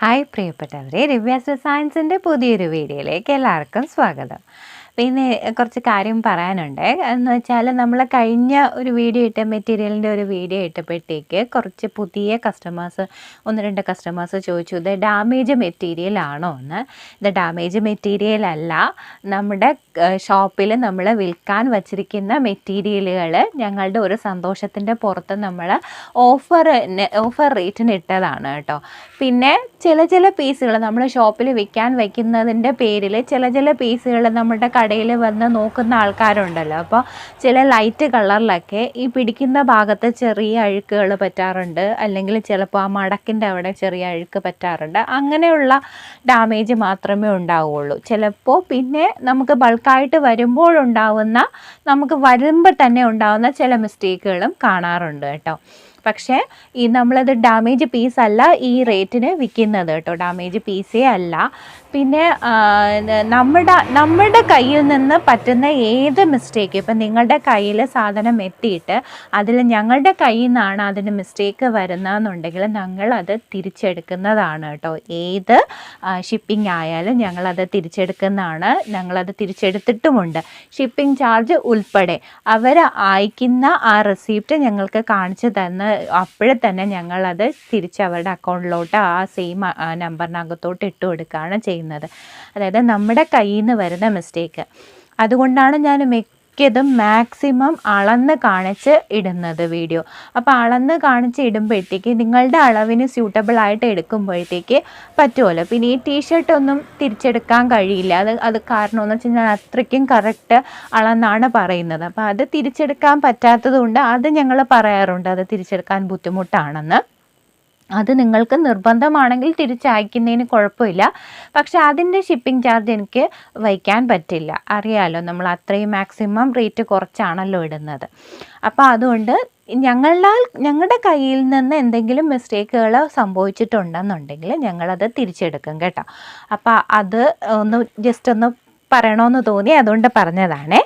Hi പ്രിയപ്പെട്ടവരെ റിവ്യാസ് സയൻസിന്റെ പുതിയൊരു വീഡിയോയിലേക്ക് എല്ലാവർക്കും സ്വാഗതം. പിന്നെ കുറച്ച് കാര്യം പറയാനുണ്ട്. എന്ന് വെച്ചാൽ നമ്മൾ കഴിഞ്ഞ ഒരു വീഡിയോ ഇട്ട മെറ്റീരിയലിന്റെ ഒരു വീഡിയോ ഇട്ടപ്പോഴത്തേക്ക് കുറച്ച് പുതിയ കസ്റ്റമേഴ്സ് ഒന്ന് രണ്ട് കസ്റ്റമേഴ്സ് ചോദിച്ചു ഇത് ഡാമേജ് മെറ്റീരിയൽ ആണോ? എന്ന്. ഇത് ഡാമേജ് മെറ്റീരിയൽ അല്ല. നമ്മുടെ ഷോപ്പിൽ നമ്മൾ വിൽക്കാൻ വച്ചിരിക്കുന്ന മെറ്റീരിയലുകൾ ഞങ്ങളുടെ ഒരു സന്തോഷത്തിന്റെ പുറത്ത് നമ്മൾ ഓഫർ ഓഫർ റേറ്റിന് ഇട്ടതാണ് കേട്ടോ. പിന്നെ ചില ചില പീസുകൾ നമ്മൾ ഷോപ്പിൽ വിൽക്കാൻ വയ്ക്കുന്നതിന്റെ പേരിൽ ചില ചില പീസുകൾ നമ്മുടെ കടയിൽ വന്ന് നോക്കുന്ന ആൾക്കാരുണ്ടല്ലോ. അപ്പോൾ ചില ലൈറ്റ് കളറിലൊക്കെ ഈ പിടിക്കുന്ന ഭാഗത്ത് ചെറിയ അഴുക്കുകൾ പറ്റാറുണ്ട്. അല്ലെങ്കിൽ ചിലപ്പോൾ ആ മടക്കിന്റെ അവിടെ ചെറിയ അഴുക്ക് പറ്റാറുണ്ട്. അങ്ങനെയുള്ള ഡാമേജ് മാത്രമേ ഉണ്ടാവുകയുള്ളൂ ചിലപ്പോൾ പിന്നെ നമുക്ക് ബൾക്കായിട്ട് വരുമ്പോഴുണ്ടാവുന്ന നമുക്ക് വരുമ്പോൾ തന്നെ ഉണ്ടാവുന്ന ചില മിസ്റ്റേക്കുകളും കാണാറുണ്ട് കേട്ടോ. പക്ഷേ ഈ നമ്മളത് ഡാമേജ് പീസ് അല്ല ഈ റേറ്റിന് വിൽക്കുന്നത് കേട്ടോ. ഡാമേജ് പീസേ അല്ല. പിന്നെ നമ്മുടെ നമ്മുടെ കയ്യിൽ നിന്ന് പറ്റുന്ന ഏത് മിസ്റ്റേക്ക് ഇപ്പം നിങ്ങളുടെ കയ്യിൽ സാധനം എത്തിയിട്ട് അതിൽ ഞങ്ങളുടെ കയ്യിൽ നിന്നാണ് അതിന് മിസ്റ്റേക്ക് വരുന്നതെന്നുണ്ടെങ്കിൽ ഞങ്ങൾ അത് തിരിച്ചെടുക്കുന്നതാണ് കേട്ടോ. ഏത് ഷിപ്പിംഗ് ആയാലും ഞങ്ങളത് തിരിച്ചെടുക്കുന്നതാണ് ഞങ്ങളത് തിരിച്ചെടുത്തിട്ടുമുണ്ട്. ഷിപ്പിംഗ് ചാർജ് ഉൾപ്പെടെ അവർ അയക്കുന്ന ആ റെസിപ്റ്റ് ഞങ്ങൾക്ക് കാണിച്ചു തന്ന് അപ്പോഴെ തന്നെ ഞങ്ങളത് തിരിച്ച് അവരുടെ അക്കൗണ്ടിലോട്ട് ആ സെയിം നമ്പറിനകത്തോട്ട് ഇട്ട് കൊടുക്കുകയാണ് ചെയ്യുന്നത്. അതായത് നമ്മുടെ കയ്യിൽ നിന്ന് വരുന്ന മിസ്റ്റേക്ക് അതുകൊണ്ടാണ് ഞാൻ മിക്കതും മാക്സിമം അളന്ന് കാണിച്ച് ഇടുന്നത് വീഡിയോ അപ്പോൾ അളന്ന് കാണിച്ച് ഇടുമ്പോഴത്തേക്ക് നിങ്ങളുടെ അളവിന് സ്യൂട്ടബിൾ ആയിട്ട് എടുക്കുമ്പോഴത്തേക്ക് പറ്റുമല്ലോ. പിന്നെ ഈ ടീഷർട്ട് ഒന്നും തിരിച്ചെടുക്കാൻ കഴിയില്ല. അത് അത് കാരണം എന്ന് വെച്ചാൽ ഞാൻ അത്രയ്ക്കും കറക്റ്റ് അളന്നാണ് പറയുന്നത്. അപ്പോൾ അത് തിരിച്ചെടുക്കാൻ പറ്റാത്തത് കൊണ്ട് അത് ഞങ്ങൾ പറയാറുണ്ട്. അത് തിരിച്ചെടുക്കാൻ ബുദ്ധിമുട്ടാണെന്ന്. അത് നിങ്ങൾക്ക് നിർബന്ധമാണെങ്കിൽ തിരിച്ചയക്കുന്നതിന് കുഴപ്പമില്ല. പക്ഷെ അതിന്റെ ഷിപ്പിംഗ് ചാർജ് എനിക്ക് വയ്ക്കാൻ പറ്റില്ല. അറിയാലോ നമ്മൾ അത്രയും മാക്സിമം റേറ്റ് കുറച്ചാണല്ലോ ഇടുന്നത്. അപ്പോൾ അതുകൊണ്ട് ഞങ്ങളാൽ ഞങ്ങളുടെ കയ്യിൽ നിന്ന് എന്തെങ്കിലും മിസ്റ്റേക്കുകൾ സംഭവിച്ചിട്ടുണ്ടെന്നുണ്ടെങ്കിൽ ഞങ്ങളത് തിരിച്ചെടുക്കും കേട്ടോ. അപ്പോൾ അത് ഒന്ന് ജസ്റ്റ് ഒന്ന് പറയണമെന്ന് തോന്നി അതുകൊണ്ട് പറഞ്ഞതാണേ.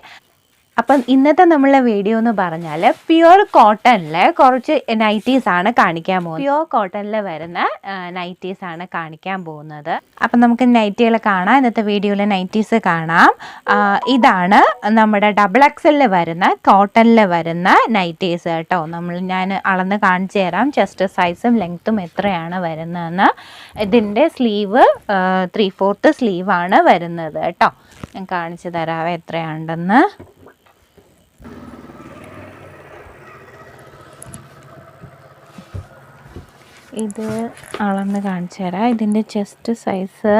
അപ്പം ഇന്നത്തെ നമ്മളെ വീഡിയോ എന്ന് പറഞ്ഞാൽ പ്യുവർ കോട്ടണിലെ കുറച്ച് നൈറ്റീസ് ആണ് കാണിക്കാൻ പോകുന്നത്. പ്യുവർ കോട്ടണിൽ വരുന്ന നൈറ്റീസ് ആണ് കാണിക്കാൻ പോകുന്നത്. അപ്പം നമുക്ക് നൈറ്റികൾ കാണാം. ഇന്നത്തെ വീഡിയോയിൽ നൈറ്റീസ് കാണാം. ഇതാണ് നമ്മുടെ ഡബിൾ എക്സലിൽ വരുന്ന കോട്ടണിൽ വരുന്ന നൈറ്റീസ് കേട്ടോ. നമ്മൾ ഞാൻ അളന്ന് കാണിച്ചു തരാം. ചെസ്റ്റ് സൈസും ലെങ്ത്തും എത്രയാണ് വരുന്നതെന്ന്. ഇതിന്റെ സ്ലീവ് ത്രീ ഫോർത്ത് സ്ലീവാണ് വരുന്നത് കേട്ടോ. ഞാൻ കാണിച്ചു തരാവേ എത്രയുണ്ടെന്ന് ഇത് അളന്ന് കാണിച്ചു തരാം. ഇതിന്റെ ചെസ്റ്റ് സൈസ്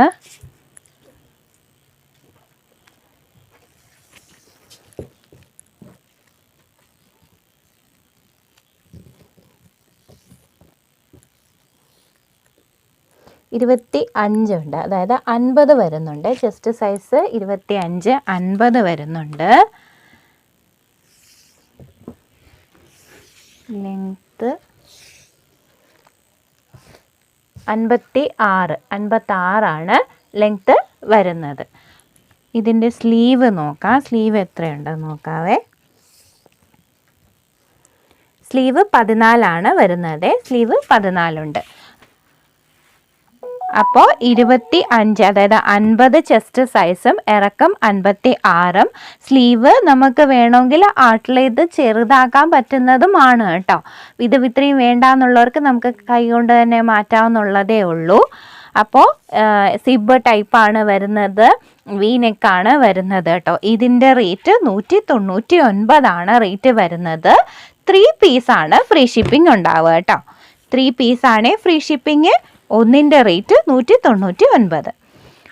ഇരുപത്തി അഞ്ചുണ്ട് അതായത് അൻപത് വരുന്നുണ്ട്. ചെസ്റ്റ് സൈസ് ഇരുപത്തി അഞ്ച് അൻപത് വരുന്നുണ്ട്. ലെങ്ത്ത് അൻപത്തി ആറ് അൻപത്താറാണ് ലെങ്ത്ത് വരുന്നത്. ഇതിന്റെ സ്ലീവ് നോക്കാം. സ്ലീവ് എത്രയുണ്ടെന്ന് നോക്കാവേ. സ്ലീവ് പതിനാലാണ് വരുന്നത്. സ്ലീവ് പതിനാലുണ്ട്. അപ്പോൾ ഇരുപത്തി അഞ്ച് അതായത് അൻപത് ചെസ്റ്റ് സൈസും ഇറക്കം അൻപത്തി ആറും സ്ലീവ് നമുക്ക് വേണമെങ്കിൽ ആട്ടിലേത് ചെറുതാക്കാൻ പറ്റുന്നതുമാണ് കേട്ടോ. ഇത് ഇത്രയും വേണ്ട എന്നുള്ളവർക്ക് നമുക്ക് കൈ കൊണ്ട് തന്നെ മാറ്റാവുന്നുള്ളതേ ഉള്ളൂ. അപ്പോൾ സിബ് ടൈപ്പാണ് വരുന്നത് വി നെക്കാണ് വരുന്നത് കേട്ടോ. ഇതിന്റെ റേറ്റ് നൂറ്റി തൊണ്ണൂറ്റി ഒൻപതാണ് റേറ്റ് വരുന്നത് ത്രീ പീസാണ് ഫ്രീ ഷിപ്പിംഗ് ഉണ്ടാവുക കേട്ടോ. ത്രീ പീസാണ് ഫ്രീ ഷിപ്പിംഗ് ഒന്നിന്റെ റേറ്റ് നൂറ്റി തൊണ്ണൂറ്റി ഒൻപത്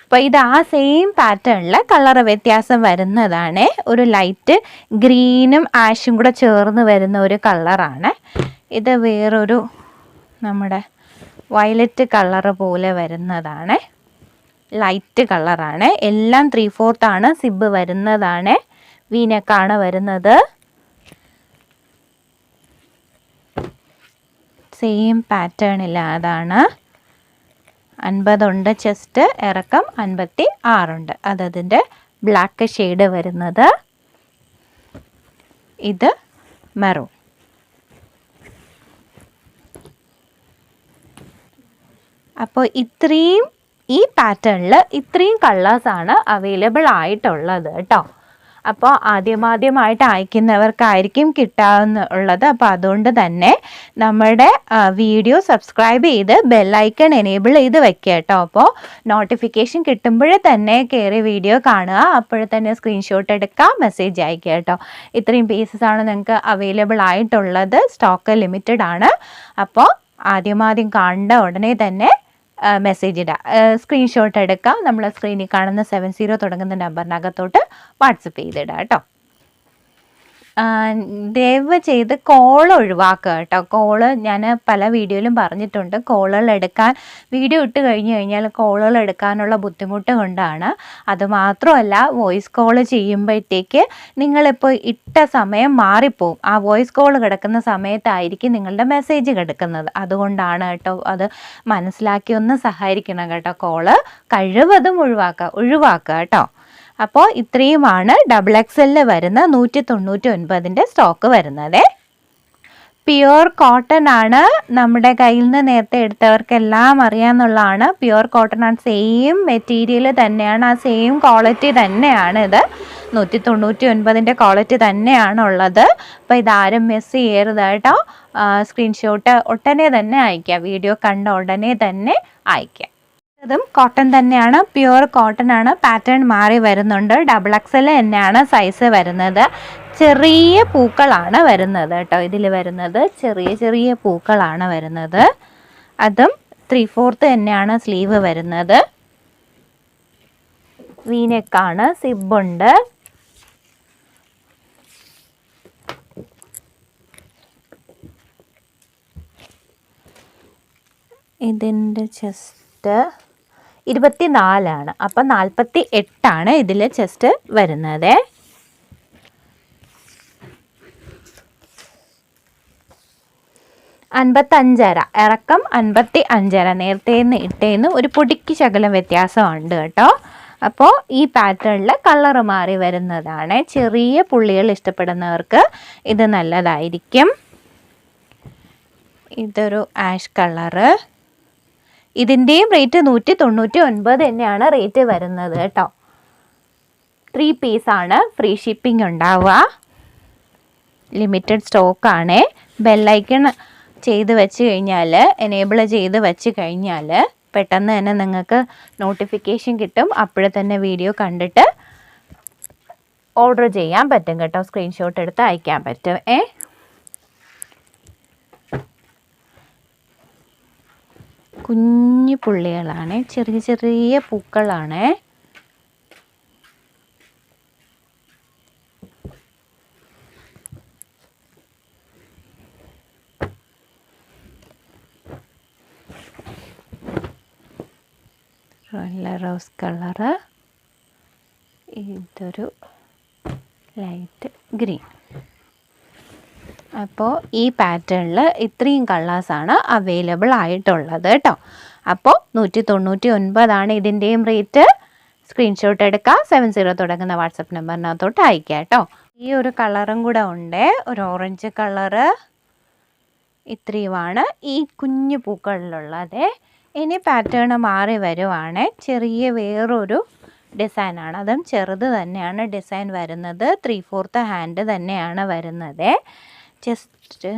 അപ്പോൾ ഇത് ആ സെയിം പാറ്റേണിൽ കളർ വ്യത്യാസം വരുന്നതാണ്. ഒരു ലൈറ്റ് ഗ്രീനും ആഷും കൂടെ ചേർന്ന് വരുന്ന ഒരു കളറാണ്. ഇത് വേറൊരു നമ്മുടെ വയലറ്റ് കളർ പോലെ വരുന്നതാണ്. ലൈറ്റ് കളറാണ്. എല്ലാം ത്രീ ഫോർത്താണ് സിബ് വരുന്നതാണ്. വീനക്കാണ് വരുന്നത്. സെയിം പാറ്റേണിലാണ് അൻപതുണ്ട് ചെസ്റ്റ് ഇറക്കം അൻപത്തി ആറുണ്ട് അതതിന്റെ ബ്ലാക്ക് ഷെയ്ഡ് വരുന്നത്. ഇത് മെറൂൺ അപ്പോൾ ഇത്രയും ഈ പാറ്റേണിൽ ഇത്രയും കളേഴ്സാണ് അവൈലബിൾ ആയിട്ടുള്ളത് കേട്ടോ. അപ്പോൾ ആദ്യമാദ്യമായിട്ട് അയക്കുന്നവർക്കായിരിക്കും കിട്ടാവുന്ന ഉള്ളത്. അപ്പോൾ അതുകൊണ്ട് തന്നെ നമ്മുടെ വീഡിയോ സബ്സ്ക്രൈബ് ചെയ്ത് ബെല്ലൈക്കൺ എനേബിൾ ചെയ്ത് വെക്കുക കേട്ടോ. അപ്പോൾ നോട്ടിഫിക്കേഷൻ കിട്ടുമ്പോഴേ തന്നെ കയറി വീഡിയോ കാണുക. അപ്പോഴേ തന്നെ സ്ക്രീൻഷോട്ട് എടുക്കുക മെസ്സേജ് അയക്കുക കേട്ടോ. ഇത്രയും പീസസ് ആണ് നിങ്ങൾക്ക് അവൈലബിൾ ആയിട്ടുള്ളത്. സ്റ്റോക്ക് ലിമിറ്റഡ് ആണ്. അപ്പോൾ ആദ്യമാദ്യം കണ്ട ഉടനെ തന്നെ മെസ്സേജ് ഇടുക സ്ക്രീൻഷോട്ട് എടുക്കാം. നമ്മൾ സ്ക്രീനിൽ കാണുന്ന സെവൻ സീറോ തുടങ്ങുന്ന നമ്പറിനകത്തോട്ട് വാട്സപ്പ് ചെയ്തിടാം കേട്ടോ. ദയവ് ചെയ്ത് കോൾ ഒഴിവാക്കുക കേട്ടോ. കോൾ ഞാൻ പല വീഡിയോയിലും പറഞ്ഞിട്ടുണ്ട്. കോളുകൾ എടുക്കാൻ വീഡിയോ ഇട്ട് കഴിഞ്ഞ് കഴിഞ്ഞാൽ കോളുകൾ എടുക്കാനുള്ള ബുദ്ധിമുട്ട് കൊണ്ടാണ്. അതുമാത്രമല്ല വോയിസ് കോൾ ചെയ്യുമ്പോഴത്തേക്ക് നിങ്ങളിപ്പോൾ ഇട്ട സമയം മാറിപ്പോവും. ആ വോയിസ് കോൾ കിടക്കുന്ന സമയത്തായിരിക്കും നിങ്ങളുടെ മെസ്സേജ് കിടക്കുന്നത്. അതുകൊണ്ടാണ് കേട്ടോ അത് മനസ്സിലാക്കി ഒന്ന് സഹായിക്കണം കേട്ടോ. കോൾ കഴിവതും ഒഴിവാക്കുക ഒഴിവാക്കുക കേട്ടോ. അപ്പോൾ ഇത്രയുമാണ് ഡബിൾ എക്സലിൽ വരുന്ന നൂറ്റി തൊണ്ണൂറ്റി ഒൻപതിന്റെ സ്റ്റോക്ക് വരുന്നത്. പ്യുവർ കോട്ടൺ ആണ് നമ്മുടെ കയ്യിൽ നിന്ന് നേരത്തെ എടുത്തവർക്കെല്ലാം അറിയാമെന്നുള്ളതാണ് പ്യുവർ കോട്ടൺ ആണ് സെയിം മെറ്റീരിയൽ തന്നെയാണ് ആ സെയിം ക്വാളിറ്റി തന്നെയാണ് ഇത്. നൂറ്റി തൊണ്ണൂറ്റി ഒൻപതിന്റെ ക്വാളിറ്റി തന്നെയാണ് ഉള്ളത് അപ്പോൾ ഇതാരും മിസ് ചെയ്യരുത് കേട്ടോ. സ്ക്രീൻഷോട്ട് ഉടനെ തന്നെ അയയ്ക്കുക വീഡിയോ കണ്ട ഉടനെ തന്നെ അയയ്ക്കുക കോട്ടൺ തന്നെയാണ്. പ്യുവർ കോട്ടൺ ആണ്. പാറ്റേൺ മാറി വരുന്നുണ്ട്. ഡബിൾ എക്സൽ തന്നെയാണ് സൈസ് വരുന്നത്. ചെറിയ പൂക്കളാണ് വരുന്നത് കേട്ടോ ഇതിൽ വരുന്നത്. ചെറിയ ചെറിയ പൂക്കളാണ് വരുന്നത്. അതും ത്രീ ഫോർത്ത് തന്നെയാണ് സ്ലീവ് വരുന്നത്. വീനെക്കാണ് സിബുണ്ട് ഇതിന്റെ ചെസ്റ്റ് ഇരുപത്തി നാലാണ് അപ്പം നാൽപ്പത്തി എട്ടാണ് ഇതിൽ ചെസ്റ്റ് വരുന്നത്. അൻപത്തഞ്ചര. ഇറക്കം അൻപത്തി അഞ്ചര നേരത്തേന്ന് ഇട്ടേന്ന് ഒരു പൊടിക്ക് ശകലം വ്യത്യാസമുണ്ട് കേട്ടോ. അപ്പോൾ ഈ പാറ്റേണിൽ കളർ മാറി വരുന്നതാണ്. ചെറിയ പുള്ളികൾ ഇഷ്ടപ്പെടുന്നവർക്ക് ഇത് നല്ലതായിരിക്കും. ഇതൊരു ആഷ് കളറ് ഇതിന്റെയും റേറ്റ് നൂറ്റി തൊണ്ണൂറ്റി ഒൻപത് തന്നെയാണ് റേറ്റ് വരുന്നത് കേട്ടോ. ത്രീ പീസാണ് ഫ്രീ ഷിപ്പിംഗ് ഉണ്ടാവുക. ലിമിറ്റഡ് സ്റ്റോക്കാണ് ബെല്ലൈക്കൺ ചെയ്ത് വെച്ച് കഴിഞ്ഞാൽ എനേബിൾ ചെയ്ത് വെച്ച് കഴിഞ്ഞാൽ പെട്ടെന്ന് തന്നെ നിങ്ങൾക്ക് നോട്ടിഫിക്കേഷൻ കിട്ടും. അപ്പോഴെ തന്നെ വീഡിയോ കണ്ടിട്ട് ഓർഡർ ചെയ്യാൻ പറ്റും കേട്ടോ. സ്ക്രീൻഷോട്ട് എടുത്ത് അയക്കാൻ പറ്റും. ഏ? കുഞ്ഞു പുള്ളികളാണ്. ചെറിയ ചെറിയ പൂക്കളാണ്. നല്ല റോസ് കളറ് ഇതൊരു ലൈറ്റ് ഗ്രീൻ അപ്പോൾ ഈ പാറ്റേണിൽ ഇത്രയും കളേഴ്സാണ് അവൈലബിൾ ആയിട്ടുള്ളത് കേട്ടോ. അപ്പോൾ നൂറ്റി തൊണ്ണൂറ്റി ഒൻപതാണ് ഇതിന്റെയും റേറ്റ് സ്ക്രീൻഷോട്ട് എടുക്കുക സെവൻ സീറോ തുടങ്ങുന്ന വാട്സപ്പ് നമ്പറിനകത്തോട്ട് അയക്കുക കേട്ടോ. ഈ ഒരു കളറും കൂടെ ഉണ്ട്. ഒരു ഓറഞ്ച് കളറ്. ഇത്രയുമാണ്. ഈ കുഞ്ഞു പൂക്കളിലുള്ളത്. ഇനി പാറ്റേൺ മാറി വരുവാണ്. ചെറിയ വേറൊരു ഡിസൈനാണ് അതും ചെറുത് തന്നെയാണ് ഡിസൈൻ വരുന്നത്. ത്രീ ഫോർത്ത് ഹാൻഡ് തന്നെയാണ് വരുന്നത്. ജസ്റ്റ്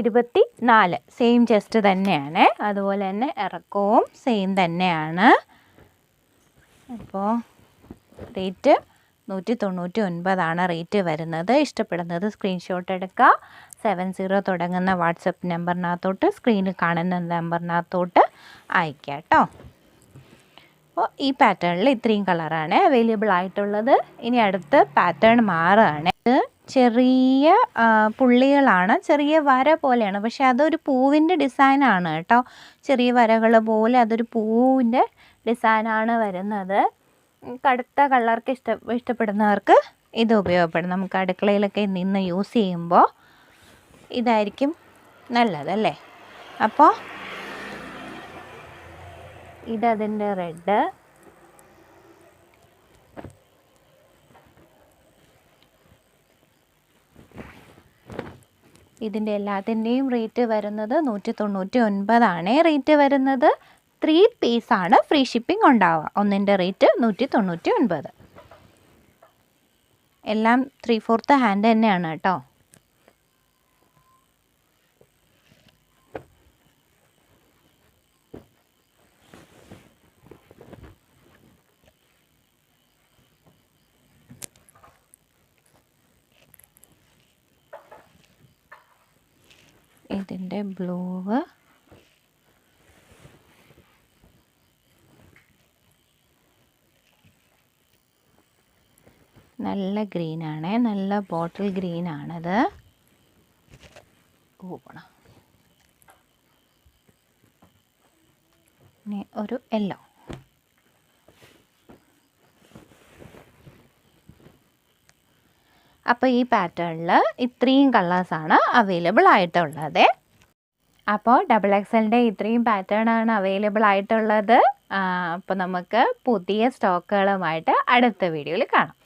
ഇരുപത്തി നാല് സെയിം ചെസ്റ്റ് തന്നെയാണ്. അതുപോലെ തന്നെ ഇറക്കവും സെയിം തന്നെയാണ്. അപ്പോൾ റേറ്റ് നൂറ്റി തൊണ്ണൂറ്റി ഒൻപതാണ് റേറ്റ് വരുന്നത്. ഇഷ്ടപ്പെടുന്നത് സ്ക്രീൻഷോട്ട് എടുക്കുക സെവൻ സീറോ തുടങ്ങുന്ന വാട്സപ്പ് നമ്പറിനകത്തോട്ട് സ്ക്രീനിൽ കാണുന്ന നമ്പറിനകത്തോട്ട് അയക്കാം കേട്ടോ. അപ്പോൾ ഈ പാറ്റേണിൽ ഇത്രയും കളറാണ് അവൈലബിൾ ആയിട്ടുള്ളത്. ഇനി അടുത്ത് പാറ്റേൺ മാറുകയാണ്. ചെറിയ പുള്ളികളാണ്. ചെറിയ വര പോലെയാണ്. പക്ഷെ അതൊരു പൂവിന്റെ ഡിസൈനാണ് കേട്ടോ. ചെറിയ വരകൾ പോലെ അതൊരു പൂവിന്റെ ഡിസൈനാണ് വരുന്നത്. കടുത്ത കളർക്ക് ഇഷ്ട ഇഷ്ടപ്പെടുന്നവർക്ക് ഇത് ഉപയോഗപ്പെടും. നമുക്ക് അടുക്കളയിലൊക്കെ നിന്ന് യൂസ് ചെയ്യുമ്പോൾ ഇതായിരിക്കും നല്ലതല്ലേ? അപ്പോൾ ഇതതിന്റെ റെഡ്. ഇതിന്റെ എല്ലാത്തിന്റെയും റേറ്റ് വരുന്നത് നൂറ്റി തൊണ്ണൂറ്റി ഒൻപതാണ് റേറ്റ് വരുന്നത് ത്രീ പീസാണ്. ഫ്രീ ഷിപ്പിംഗ് ഉണ്ടാവുക. ഒന്നിന്റെ റേറ്റ് നൂറ്റി തൊണ്ണൂറ്റി ഒൻപത് എല്ലാം ത്രീ ഫോർത്ത് ഹാൻഡ് തന്നെയാണ് കേട്ടോ. ഇതിന്റെ ബ്ലൂവ് നല്ല ഗ്രീനാണേ നല്ല ബോട്ടിൽ ഗ്രീനാണത് ഇനി ഒരു യെല്ലോ. അപ്പോൾ ഈ പാറ്റേണിൽ ഇത്രയും കളേഴ്സാണ് അവൈലബിൾ ആയിട്ടുള്ളത്. അപ്പോൾ ഡബിൾ എക്സലിന്റെ ഇത്രയും പാറ്റേണാണ് അവൈലബിൾ ആയിട്ടുള്ളത്. അപ്പോൾ നമുക്ക് പുതിയ സ്റ്റോക്കുകളുമായിട്ട് അടുത്ത വീഡിയോയിൽ കാണാം.